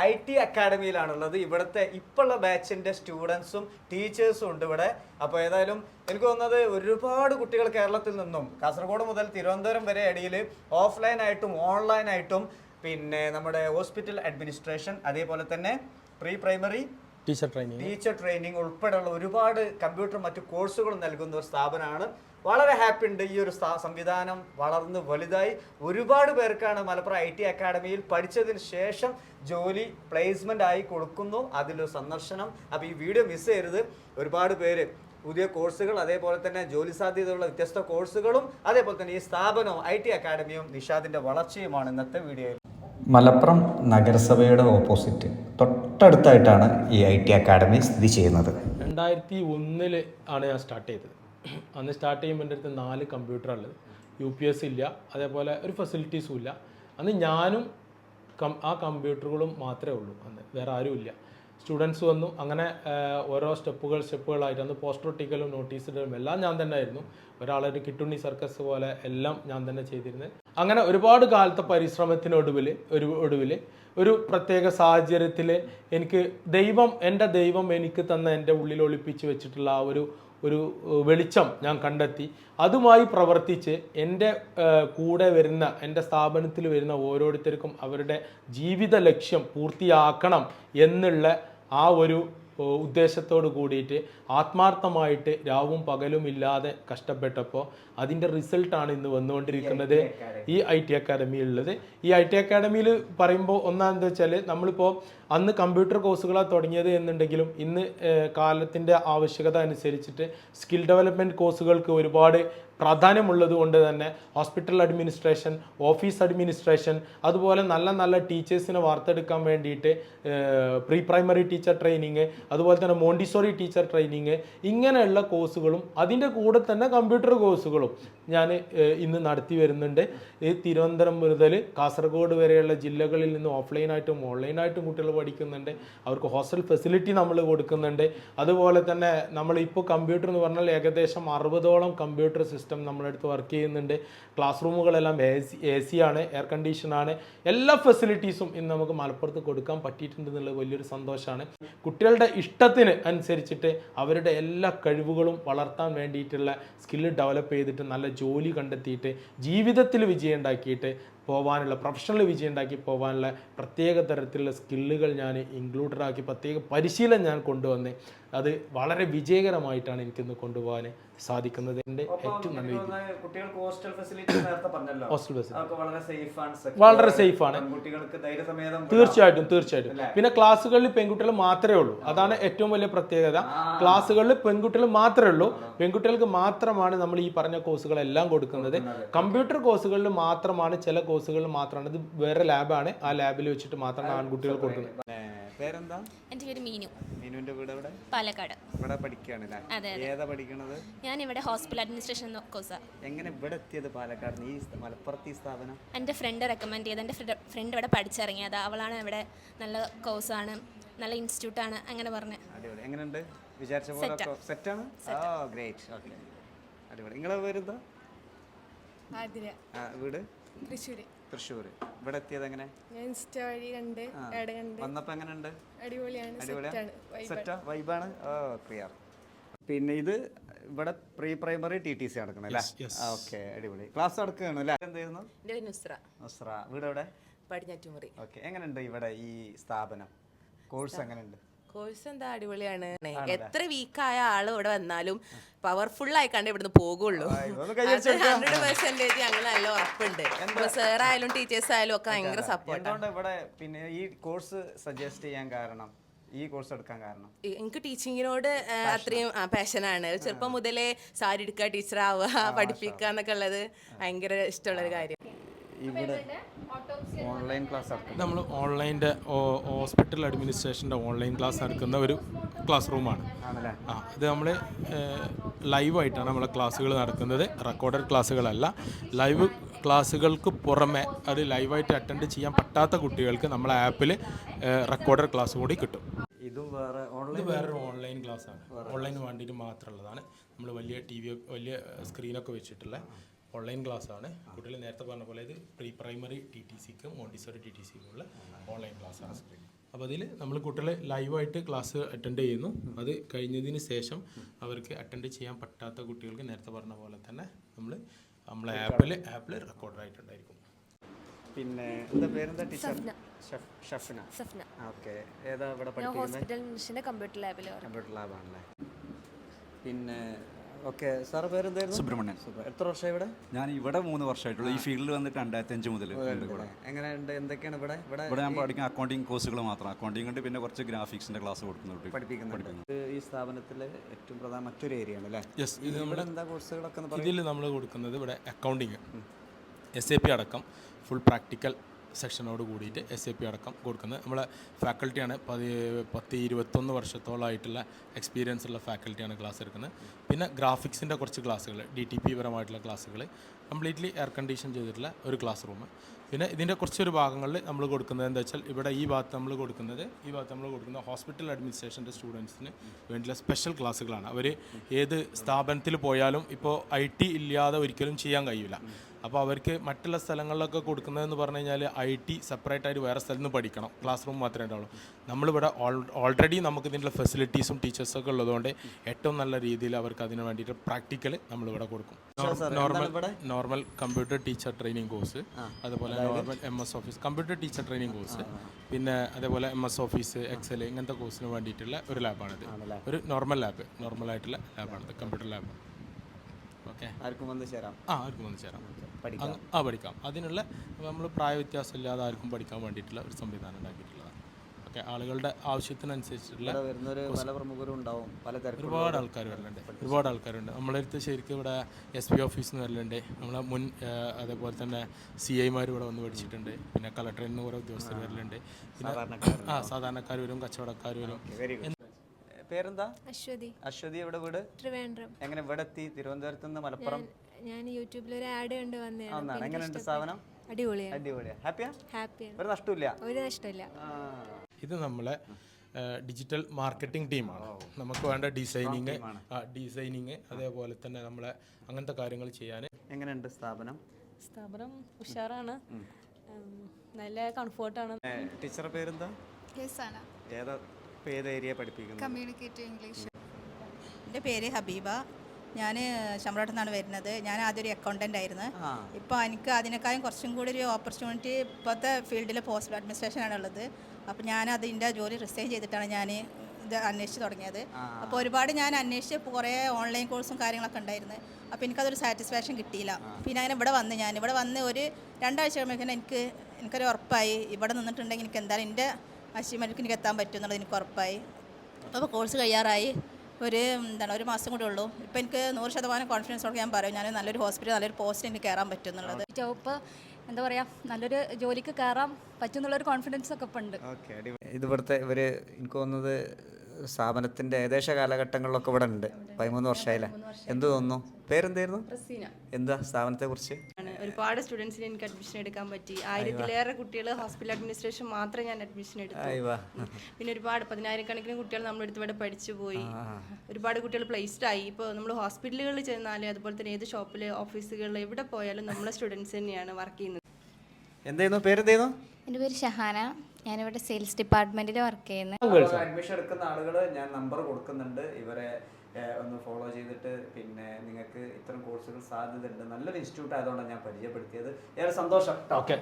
I T അക്കാഡമിയിലാണുള്ളത്. ഇവിടുത്തെ ഇപ്പോഴുള്ള ബാച്ചിന്റെ സ്റ്റുഡൻസും ടീച്ചേഴ്സും ഉണ്ട് ഇവിടെ. അപ്പോൾ ഏതായാലും എനിക്ക് തോന്നുന്നത് ഒരുപാട് കുട്ടികൾ കേരളത്തിൽ നിന്നും കാസർഗോഡ് മുതൽ തിരുവനന്തപുരം വരെ ഇടയിൽ ഓഫ്ലൈൻ ആയിട്ടും ഓൺലൈൻ ആയിട്ടും പിന്നെ നമ്മുടെ ഹോസ്പിറ്റൽ അഡ്മിനിസ്ട്രേഷൻ അതേപോലെ തന്നെ pre primary teacher training teacher training ഉൾപ്പെടെയുള്ള ഒരുപാട് കമ്പ്യൂട്ടർ മറ്റു കോഴ്സുകൾ നൽകുന്ന ഒരു സ്ഥാപനമാണ്. വളരെ ഹാപ്പി ഉണ്ട്. ഈ ഒരു സംവിധാനം വളർന്ന് വലുതായി. ഒരുപാട് പേർക്കാണ് മലപ്പുറം ഐ ടി അക്കാഡമിയിൽ പഠിച്ചതിന് ശേഷം ജോലി പ്ലേസ്മെന്റ് ആയി കൊടുക്കുന്നു. അതിലൊരു സന്ദർശനം. അപ്പോൾ ഈ വീഡിയോ മിസ് ചെയ്യരുത്. ഒരുപാട് പേര് പുതിയ കോഴ്സുകൾ അതേപോലെ തന്നെ ജോലി സാധ്യതയുള്ള വ്യത്യസ്ത കോഴ്സുകളും അതേപോലെ തന്നെ ഈ സ്ഥാപനവും ഐ ടി അക്കാഡമിയും നിഷാദിന്റെ വളർച്ചയുമാണ് ഇന്നത്തെ വീഡിയോയിൽ മലപ്പുറം നഗരസഭയുടെ ഓപ്പോസിറ്റ് തൊട്ടടുത്തായിട്ടാണ് ഈ ഐ ടി അക്കാഡമി സ്ഥിതി ചെയ്യുന്നത്. രണ്ടായിരത്തി ഒന്നിൽ ആണ് ഞാൻ സ്റ്റാർട്ട് ചെയ്തത്. അന്ന് സ്റ്റാർട്ട് ചെയ്യുമ്പോൾ എന്റെ അടുത്ത് നാല് കമ്പ്യൂട്ടറുള്ളത് യു പി എസ് ഇല്ല അതേപോലെ ഒരു ഫെസിലിറ്റീസും ഇല്ല. അന്ന് ഞാനും കം ആ കമ്പ്യൂട്ടറുകളും മാത്രമേ ഉള്ളൂ അന്ന് വേറെ ആരും ഇല്ല. സ്റ്റുഡൻസ് വന്നു അങ്ങനെ ഓരോ സ്റ്റെപ്പുകൾ സ്റ്റെപ്പുകളായിട്ട് അന്ന് പോസ്റ്റർ ഒട്ടിക്കലും നോട്ടീസ് ഇടലും എല്ലാം ഞാൻ തന്നെ ആയിരുന്നു. ഒരാളൊരു കിട്ടുണ്ണി സർക്കസ് പോലെ എല്ലാം ഞാൻ തന്നെ ചെയ്തിരുന്നത്. അങ്ങനെ ഒരുപാട് കാലത്തെ പരിശ്രമത്തിനൊടുവിൽ ഒരു ഒടുവിൽ ഒരു പ്രത്യേക സാഹചര്യത്തിൽ എനിക്ക് ദൈവം എന്റെ ദൈവം എനിക്ക് തന്ന എന്റെ ഉള്ളിൽ ഒളിപ്പിച്ച് വെച്ചിട്ടുള്ള ആ ഒരു ഒരു വെളിച്ചം ഞാൻ കണ്ടെത്തി. അതുമായി പ്രവർത്തിച്ച് എന്റെ കൂടെ വരുന്ന എന്റെ സ്ഥാപനത്തിൽ വരുന്ന ഓരോരുത്തർക്കും അവരുടെ ജീവിത ലക്ഷ്യം പൂർത്തിയാക്കണം എന്നുള്ള ആ ഒരു ഉദ്ദേശത്തോട് കൂടിയിട്ട് ആത്മാർത്ഥമായിട്ട് രാവും പകലും ഇല്ലാതെ കഷ്ടപ്പെട്ടപ്പോൾ അതിന്റെ റിസൾട്ടാണ് ഇന്ന് വന്നുകൊണ്ടിരിക്കുന്നത് ഈ ഐ ടി അക്കാദമിയിലുള്ളത്. ഈ ഐ ടി അക്കാദമിയിൽ പറയുമ്പോൾ ഒന്നാമെന്ന് വെച്ചാൽ നമ്മളിപ്പോൾ അന്ന് കമ്പ്യൂട്ടർ കോഴ്സുകളാണ് തുടങ്ങിയത് എന്നുണ്ടെങ്കിലും ഇന്ന് കാലത്തിന്റെ ആവശ്യകത അനുസരിച്ചിട്ട് സ്കിൽ ഡെവലപ്മെന്റ് കോഴ്സുകൾക്ക് ഒരുപാട് പ്രാധാന്യമുള്ളത് കൊണ്ട് തന്നെ ഹോസ്പിറ്റൽ അഡ്മിനിസ്ട്രേഷൻ ഓഫീസ് അഡ്മിനിസ്ട്രേഷൻ അതുപോലെ നല്ല നല്ല ടീച്ചേഴ്സിനെ വാർത്തെടുക്കാൻ വേണ്ടിയിട്ട് പ്രീ പ്രൈമറി ടീച്ചർ ട്രെയിനിങ് അതുപോലെ തന്നെ മോണ്ടിസോറി ടീച്ചർ ട്രെയിനിങ് ഇങ്ങനെയുള്ള കോഴ്സുകളും അതിന്റെ കൂടെ തന്നെ കമ്പ്യൂട്ടർ കോഴ്സുകളും ഞാൻ ഇന്ന് നടത്തി വരുന്നുണ്ട്. ഈ തിരുവനന്തപുരം മുതൽ കാസർഗോഡ് വരെയുള്ള ജില്ലകളിൽ നിന്ന് ഓഫ്ലൈനായിട്ടും ഓൺലൈനായിട്ടും കുട്ടികൾ പഠിക്കുന്നുണ്ട്. അവർക്ക് ഹോസ്റ്റൽ ഫെസിലിറ്റി നമ്മൾ കൊടുക്കുന്നുണ്ട്. അതുപോലെ തന്നെ നമ്മളിപ്പോൾ കമ്പ്യൂട്ടർ എന്ന് പറഞ്ഞാൽ ഏകദേശം അറുപതോളം കമ്പ്യൂട്ടർ സിസ്റ്റം നമ്മളെടുത്ത് വർക്ക് ചെയ്യുന്നുണ്ട്. ക്ലാസ് റൂമുകളെല്ലാം എ സി എ സി ആണ് എയർ കണ്ടീഷനാണ് എല്ലാ ഫെസിലിറ്റീസും ഇന്ന് നമുക്ക് മലപ്പുറത്ത് കൊടുക്കാൻ പറ്റിയിട്ടുണ്ട് എന്നുള്ളത് വലിയൊരു സന്തോഷമാണ്. കുട്ടികളുടെ ഇഷ്ടത്തിന് അനുസരിച്ചിട്ട് അവരുടെ എല്ലാ കഴിവുകളും വളർത്താൻ വേണ്ടിയിട്ടുള്ള സ്കില്ല് ഡെവലപ്പ് ചെയ്തിട്ട് നല്ല ജോലി കണ്ടെത്തിയിട്ട് ജീവിതത്തിൽ വിജയം ഉണ്ടാക്കിയിട്ട് പോകാനുള്ള പ്രൊഫഷണൽ വിജയം ഉണ്ടാക്കി പോകാനുള്ള പ്രത്യേക തരത്തിലുള്ള സ്കില്ലുകൾ ഞാൻ ഇൻക്ലൂഡഡ് ആക്കി പ്രത്യേക പരിശീലനം ഞാൻ കൊണ്ടുവന്ന് അത് വളരെ വിജയകരമായിട്ടാണ് എനിക്കിന്ന് കൊണ്ടുപോകാൻ സാധിക്കുന്നത് എന്റെ ഏറ്റവും നല്ല രീതി. ഹോസ്റ്റൽ ഫെസിലിറ്റി വളരെ സേഫ് ആണ് വളരെ ആണ്. ആണ്. പെൺകുട്ടികൾക്ക് ധൈര്യസമേതം തീർച്ചയായിട്ടും തീർച്ചയായിട്ടും. പിന്നെ ക്ലാസ്സുകളിൽ പെൺകുട്ടികൾ മാത്രമേ ഉള്ളൂ. അതാണ് ഏറ്റവും വലിയ പ്രത്യേകത. ക്ലാസ്സുകളിൽ പെൺകുട്ടികൾ മാത്രമേ ഉള്ളൂ. പെൺകുട്ടികൾക്ക് മാത്രമാണ് നമ്മൾ ഈ പറഞ്ഞ കോഴ്സുകളെല്ലാം കൊടുക്കുന്നത്. കമ്പ്യൂട്ടർ കോഴ്സുകളിൽ മാത്രമാണ് ചില കോഴ്സുകളിൽ മാത്രമാണ്. ഇത് വേറെ ലാബാണ് ആ ലാബിൽ വെച്ചിട്ട് മാത്രമാണ് ആൺകുട്ടികൾ കൊടുക്കുന്നത്. പേരെന്താ? എന്റെ പേര് മീനു. മീനുവിന്റെ വീട് എവിടെ? പാലക്കാട്. ഇവിടെ പഠിക്കുകയാണല്ലേ അതെ, ഏതാ പഠിക്കണത്? ഞാൻ ഇവിടെ ഹോസ്പിറ്റൽ അഡ്മിനിസ്ട്രേഷൻ കോഴ്സാ. എങ്ങനെ ഇവിടെ എത്തിയത് പാലക്കാട് ഈ മലപ്പുറത്ത് ഈ സ്ഥാപനം? എന്റെ ഫ്രണ്ട് റെക്കമെൻഡ് ചെയ്ത് എന്റെ ഫ്രണ്ട് ഇവിടെ പഠിച്ചിറങ്ങിയത് അവളാണ് ഇവിടെ നല്ല കോഴ്സാണ് നല്ല ഇൻസ്റ്റിറ്റ്യൂട്ടാണ് അങ്ങനെ പറഞ്ഞ്. അടിപൊളി. എങ്ങനെയുണ്ട്? വിചാരിച്ച പോലെ സെറ്റാണ് ഓ ഗ്രേറ്റ് ഓക്കെ അടിപൊളി. നിങ്ങളെ പേരെന്താ? ആതിര. ആ, വീട്? തൃശ്ശൂര്. തൃശ്ശൂർ ഇവിടെ എത്തിയത് എങ്ങനെ? ഞാൻ ഇൻസ്റ്റ വഴി കണ്ട് ആഡ് കണ്ട്. വന്നപ്പോ എങ്ങനെയുണ്ട്? അടിപൊളിയാണ് അടിപൊളിയാ? സെറ്റാണ് വൈബ് സെറ്റാ വൈബാണ് ഓ ക്ലിയർ പിന്നെ ഇത് ഇവിടെ pre primary T T C നടക്കണം അല്ലേ? ഓക്കെ അടിപൊളി. ക്ലാസ് നടക്കുകയാണ് അല്ലേ? എന്തായിരുന്നു നുസ്ര. നസ്ര. വീട് എവിടെ പടിഞ്ഞാറ്റുമുറി. ഓക്കെ എങ്ങനെയുണ്ട് ഇവിടെ ഈ സ്ഥാപനം? കോഴ്സ് എങ്ങനെയുണ്ട്? കോഴ്സ് എന്താ അടിപൊളിയാണ്. എത്ര വീക്കായ ആൾ ഇവിടെ വന്നാലും പവർഫുൾ ആയി കണ്ട് ഇവിടുന്ന് പോകുള്ളൂ. ഹൺഡ്രഡ് പെർസെന്റേജ് ഞങ്ങൾ നല്ല ഉറപ്പുണ്ട്. സാർ ആയാലും ടീച്ചേഴ്സ് ആയാലും ഒക്കെ ഭയങ്കര സപ്പോർട്ട് ഇവിടെ പിന്നെ ഈ കോഴ്സ് സജസ്റ്റ് ചെയ്യാൻ കാരണം? ഈ കോഴ്സ് എടുക്കാൻ കാരണം? എനിക്ക് ടീച്ചിങ്ങിനോട് അത്രയും പാഷനാണ് ചെറുപ്പം മുതലേ സാരി എടുക്കുക ടീച്ചർ ആവുക പഠിപ്പിക്കുക എന്നൊക്കെ ഉള്ളത് ഭയങ്കര ഇഷ്ടമുള്ള ഒരു കാര്യം ഇവിടെ ഓൺലൈൻ ക്ലാസ് നമ്മൾ ഓൺലൈന്റെ ഹോസ്പിറ്റൽ അഡ്മിനിസ്ട്രേഷന്റെ ഓൺലൈൻ ക്ലാസ് നടക്കുന്ന ഒരു ക്ലാസ് റൂമാണ് ആണല്ലേ? ആ ഇത് നമ്മൾ ലൈവായിട്ടാണ് നമ്മളെ ക്ലാസ്സുകൾ നടക്കുന്നത്. റെക്കോർഡഡ് ക്ലാസ്സുകളല്ല ലൈവ് ക്ലാസ്സുകൾക്ക് പുറമെ അത് ലൈവായിട്ട് അറ്റൻഡ് ചെയ്യാൻ പറ്റാത്ത കുട്ടികൾക്ക് നമ്മളെ ആപ്പിൽ റെക്കോർഡഡ് ക്ലാസ് കൂടി കിട്ടും. ഇതും വേറെ ഓൺലൈൻ ഇത് വേറൊരു ഓൺലൈൻ ക്ലാസ്സാണ് ആണ്. ഓൺലൈന് വേണ്ടിയിട്ട് മാത്രമുള്ളതാണ്. നമ്മൾ വലിയ ടി വി വലിയ സ്ക്രീനൊക്കെ വെച്ചിട്ടുള്ള ഓൺലൈൻ ക്ലാസ് ആണ്. കുട്ടികൾ നേരത്തെ പറഞ്ഞ പോലെ ഇത് പ്രീ പ്രൈമറി ടി ടി സിക്കും മോണ്ടിസോറി ടി ടി സിക്കും ഉള്ള ഓൺലൈൻ ക്ലാസ് ആണ്. അപ്പോൾ അതിൽ നമ്മൾ കുട്ടികളെ ലൈവായിട്ട് ക്ലാസ് അറ്റൻഡ് ചെയ്യുന്നു. അത് കഴിഞ്ഞതിന് ശേഷം അവർക്ക് അറ്റൻഡ് ചെയ്യാൻ പറ്റാത്ത കുട്ടികൾക്ക് നേരത്തെ പറഞ്ഞ പോലെ തന്നെ നമ്മൾ നമ്മളെ ആപ്പിൽ ആപ്പിൽ റെക്കോർഡായിട്ടുണ്ടായിരിക്കും പിന്നെ എന്താ പേരെന്താ ടീച്ചർ? ഷഫ്ന. ഷഫ്ന ഓക്കെ. ഏതാ ഇവിടെ പഠിക്കുന്നത് ഹോസ്പിറ്റൽ കമ്പ്യൂട്ടർ ലാബിൽ കമ്പ്യൂട്ടർ ലാബാണല്ലേ പിന്നെ ഓക്കെ സാർ പേരെന്തായിരുന്നു? സുബ്രഹ്മണ്യൻ. എത്ര വർഷം ഇവിടെ? ഞാൻ ഇവിടെ മൂന്ന് വർഷമായിട്ടുള്ളൂ. ഈ ഫീൽഡിൽ വന്നിട്ട് രണ്ടായിരത്തി അഞ്ച് മുതൽ എങ്ങനെയുണ്ട്? എന്തൊക്കെയാണ് ഇവിടെ? ഇവിടെ ഇവിടെ ഞാൻ പഠിക്കുന്ന അക്കൗണ്ടിങ് കോഴ്സുകൾ മാത്രം. അക്കൗണ്ടിങ് ഉണ്ട് പിന്നെ കുറച്ച് ഗ്രാഫിക്സിന്റെ ക്ലാസ് കൊടുക്കുന്നുണ്ട്. പഠിപ്പിക്കുന്നുണ്ട്. ഈ സ്ഥാപനത്തിലെ ഏറ്റവും പ്രധാന മറ്റൊരു ഏരിയ ആണ് അല്ലേ? യെസ് ഇത് ഇവിടെ എന്താ കോഴ്സുകളൊക്കെ. ഇതിൽ നമ്മൾ കൊടുക്കുന്നത് ഇവിടെ അക്കൗണ്ടിങ് എസ് എ പി അടക്കം ഫുൾ പ്രാക്ടിക്കൽ സെക്ഷനോട് കൂടിയിട്ട് എസ് എ പി അടക്കം കൊടുക്കുന്നത്. നമ്മളെ ഫാക്കൽറ്റിയാണ് പതി പത്ത് ഇരുപത്തൊന്ന് വർഷത്തോളമായിട്ടുള്ള എക്സ്പീരിയൻസ് ഉള്ള ഫാക്കൽറ്റിയാണ് ക്ലാസ് എടുക്കുന്നത്. പിന്നെ ഗ്രാഫിക്സിന്റെ കുറച്ച് ക്ലാസ്സുകൾ ഡി ടി പി പരമായിട്ടുള്ള ക്ലാസ്സുകൾ കംപ്ലീറ്റ്ലി എയർ കണ്ടീഷൻ ചെയ്തിട്ടുള്ള ഒരു ക്ലാസ് റൂം പിന്നെ ഇതിന്റെ കുറച്ചൊരു ഭാഗങ്ങളിൽ നമ്മൾ കൊടുക്കുന്നത് എന്താ വെച്ചാൽ ഇവിടെ ഈ ഭാഗത്ത് നമ്മൾ കൊടുക്കുന്നത് ഈ ഭാഗത്ത് നമ്മൾ കൊടുക്കുന്ന ഹോസ്പിറ്റൽ അഡ്മിനിസ്ട്രേഷന്റെ സ്റ്റുഡൻസിന് വേണ്ടിയുള്ള സ്പെഷ്യൽ ക്ലാസ്സുകളാണ് അവർ ഏത് സ്ഥാപനത്തിൽ പോയാലും ഇപ്പോൾ ഐ ടി ഇല്ലാതെ ഒരിക്കലും ചെയ്യാൻ കഴിയില്ല. അപ്പോൾ അവർക്ക് മറ്റുള്ള സ്ഥലങ്ങളിലൊക്കെ കൊടുക്കുന്നതെന്ന് പറഞ്ഞു കഴിഞ്ഞാൽ ഐ ടി സെപ്പറേറ്റ് ആയിട്ട് വേറെ സ്ഥലത്ത് നിന്ന് പഠിക്കണം. ക്ലാസ് റൂം മാത്രമേ ഉണ്ടാവുള്ളൂ. നമ്മളിവിടെ ഓൾറെഡി നമുക്ക് ഇതിന്റെ ഫെസിലിറ്റീസും ടീച്ചേഴ്സൊക്കെ ഉള്ളതുകൊണ്ട് ഏറ്റവും നല്ല രീതിയിൽ അവർക്ക് അതിന് വേണ്ടിയിട്ട് പ്രാക്ടിക്കൽ നമ്മളിവിടെ കൊടുക്കും. Normal normal computer teacher training course അതുപോലെ normal M S office computer teacher training course പിന്നെ അതേപോലെ എം എസ് ഓഫീസ് എക്സൽ ഇങ്ങനത്തെ കോഴ്സിന് വേണ്ടിയിട്ടുള്ള ഒരു ലാബാണിത് ഒരു നോർമൽ ലാബ് നോർമൽ ആയിട്ടുള്ള ലാബാണിത് കമ്പ്യൂട്ടർ ലാബ് ആർക്കും വന്ന് ചേരാം. ആ ആർക്കും വന്ന് ചേരാം. പഠിക്കാം. ആ പഠിക്കാം. അതിനുള്ള നമ്മൾ പ്രായ വ്യത്യാസം ഇല്ലാതെ ആർക്കും പഠിക്കാൻ വേണ്ടിയിട്ടുള്ള ഒരു സംവിധാനം ഉണ്ടാക്കിയിട്ടുള്ളതാണ്. ഓക്കെ ആളുകളുടെ ആവശ്യത്തിനനുസരിച്ചിട്ടുള്ള പല പ്രമുഖരും ഉണ്ടാവും. പല ഒരുപാട് ആൾക്കാർ വരലുണ്ട്. ഒരുപാട് ആൾക്കാരുണ്ട്. നമ്മളടുത്ത് ശരിക്കും ഇവിടെ എസ് പി ഓഫീസിൽ നിന്ന് വരലുണ്ട്. നമ്മളെ മുൻ അതേപോലെ തന്നെ സി ഐമാർ ഇവിടെ വന്ന് പഠിച്ചിട്ടുണ്ട്. പിന്നെ കളക്ടറിൽ നിന്ന് ഓരോ ഉദ്യോഗസ്ഥർ വരലുണ്ട്. പിന്നെ ആ സാധാരണക്കാർ വരും കച്ചവടക്കാർ വരും. പേരെന്താ? അശ്വതി. അശ്വതി എവിടെ വീട്? ട്രിവാൻഡ്രം. എങ്ങനെ ഇവിടെ എത്തി തിരുവനന്തപുരത്ത് നിന്ന് മലപ്പുറം? ഞാൻ യൂട്യൂബിൽ ഒരു ആഡ് കണ്ട് വന്നതാണ്. എങ്ങനെ എങ്ങനെയുണ്ട് സ്ഥാപനം അടിപൊളിയാണ്. അടിപൊളിയാ. ഹാപ്പിയാ ഹാപ്പിയാണ് ഒരു നഷ്ടമില്ല ഒരു നഷ്ടമില്ല. ഇത് നമ്മളെ ഡിജിറ്റൽ മാർക്കറ്റിംഗ് ടീമാണ് നമുക്ക് വേണ്ട ഡിസൈനിങ് ഡിസൈനിങ് അതേപോലെ തന്നെ നമ്മളെ അങ്ങനത്തെ കാര്യങ്ങൾ ചെയ്യാൻ. എങ്ങനെയുണ്ട് സ്ഥാപനം? സ്ഥാപനം ഉഷാറാണ്. നല്ല കംഫോർട്ടാണ് ടീച്ചറുടെ പേരെന്താ? ഏതാ? ഇപ്പൊ ഏത് ഏരിയ പഠിപ്പിക്കുന്നത്? കമ്മ്യൂണിക്കേറ്റീവ് ഇംഗ്ലീഷ് എന്റെ പേര് ഹബീബ. ഞാൻ ശമ്പളത്തിൽ നിന്നാണ് വരുന്നത്. ഞാൻ ആദ്യം ഒരു അക്കൗണ്ടന്റ് ആയിരുന്നു. ഇപ്പോൾ എനിക്ക് അതിനേക്കാളും കുറച്ചും കൂടി ഒരു ഓപ്പർച്യൂണിറ്റി ഇപ്പോഴത്തെ ഫീൽഡിൽ പോസ്റ്റൽ അഡ്മിനിസ്ട്രേഷൻ ആണ് ഉള്ളത്. അപ്പോൾ ഞാൻ അതിന്റെ ജോലി റിസൈൻ ചെയ്തിട്ടാണ് ഞാൻ ഇത് അന്വേഷിച്ച് തുടങ്ങിയത്. അപ്പോൾ ഒരുപാട് ഞാൻ അന്വേഷിച്ച് ഇപ്പോൾ കുറേ ഓൺലൈൻ കോഴ്സും കാര്യങ്ങളൊക്കെ ഉണ്ടായിരുന്നു. അപ്പോൾ എനിക്കതൊരു സാറ്റിസ്ഫാക്ഷൻ കിട്ടിയില്ല. പിന്നെ അങ്ങനെ ഇവിടെ വന്ന് ഞാൻ ഇവിടെ വന്ന് ഒരു രണ്ടാഴ്ച കഴിയുമ്പോഴേക്കും എനിക്ക് എനിക്കൊരു ഉറപ്പായി. ഇവിടെ നിന്നിട്ടുണ്ടെങ്കിൽ എനിക്ക് എന്തായാലും എന്റെ അച്ചീവ്മെന്റിലേക്ക് എനിക്ക് എത്താൻ പറ്റും എന്നുള്ളത് എനിക്ക് ഉറപ്പായി. അപ്പോൾ കോഴ്സ് കഴിയാറായി. ഒരു എന്താണ് ഒരു മാസം കൂടെ ഉള്ളൂ. ഇപ്പോൾ എനിക്ക് നൂറ് ശതമാനം കോൺഫിഡൻസോടെ ഞാൻ പറയും ഞാൻ നല്ലൊരു ഹോസ്പിറ്റൽ നല്ലൊരു പോസ്റ്റ് എനിക്ക് കയറാൻ പറ്റും എന്നുള്ളത്. ജോബ് എന്താ പറയുക നല്ലൊരു ജോലിക്ക് കയറാൻ പറ്റും എന്നുള്ളൊരു കോൺഫിഡൻസ് ഒക്കെ ഇപ്പം ഉണ്ട്. ഓക്കെ ഇവർ എനിക്ക് തോന്നുന്നത് സ്ഥാപനത്തിന്റെ ഏകദേശ കാലഘട്ടങ്ങളിലൊക്കെ ഇവിടെ ഉണ്ട്. പതിമൂന്ന് വർഷമായില്ലേ? എന്ത് തോന്നുന്നു? പേരെന്തായിരുന്നു? എന്താ സ്ഥാപനത്തെ കുറിച്ച് ഒരുപാട് സ്റ്റുഡൻസിന് എനിക്ക് അഡ്മിഷൻ എടുക്കാൻ പറ്റി. ആയിരത്തിലേറെ കുട്ടികൾ ഹോസ്പിറ്റൽ അഡ്മിനിസ്ട്രേഷൻ മാത്രമേ ഞാൻ അഡ്മിഷൻ എടുത്തു. പിന്നെ ഒരുപാട് പതിനായിരക്കണക്കിന് കുട്ടികൾ നമ്മുടെ അടുത്ത് ഇവിടെ പഠിച്ചു പോയി. ഒരുപാട് കുട്ടികൾ പ്ലേസ്ഡ് ആയി. ഇപ്പോൾ നമ്മൾ ഹോസ്പിറ്റലുകളിൽ ചെന്നാലും അതുപോലെ തന്നെ ഏത് ഷോപ്പിൽ ഓഫീസുകളിൽ എവിടെ പോയാലും നമ്മളെ സ്റ്റുഡൻസ് തന്നെയാണ് വർക്ക് ചെയ്യുന്നത്. എന്തായിരുന്നു? പേരെന്തായിരുന്നു? എന്റെ പേര് ഷഹാന. ഞാനിവിടെ സെയിൽസ് ഡിപ്പാർട്ട്മെന്റിൽ വർക്ക് ചെയ്യുന്നു. അഡ്മിഷൻ എടുക്കുന്ന ആളുകൾ ഞാൻ നമ്പർ കൊടുക്കുന്നുണ്ട്. ഇവരെ ഒന്ന് ഫോളോ ചെയ്തിട്ട് പിന്നെ നിങ്ങൾക്ക് ഇത്തരം കോഴ്സുകൾ സാധ്യതയുണ്ട്. നല്ലൊരു ഇൻസ്റ്റിറ്റ്യൂട്ട് ആയതുകൊണ്ടാണ് ഞാൻ പരിചയപ്പെടുത്തിയത്. ഏറെ സന്തോഷം. ഓക്കെ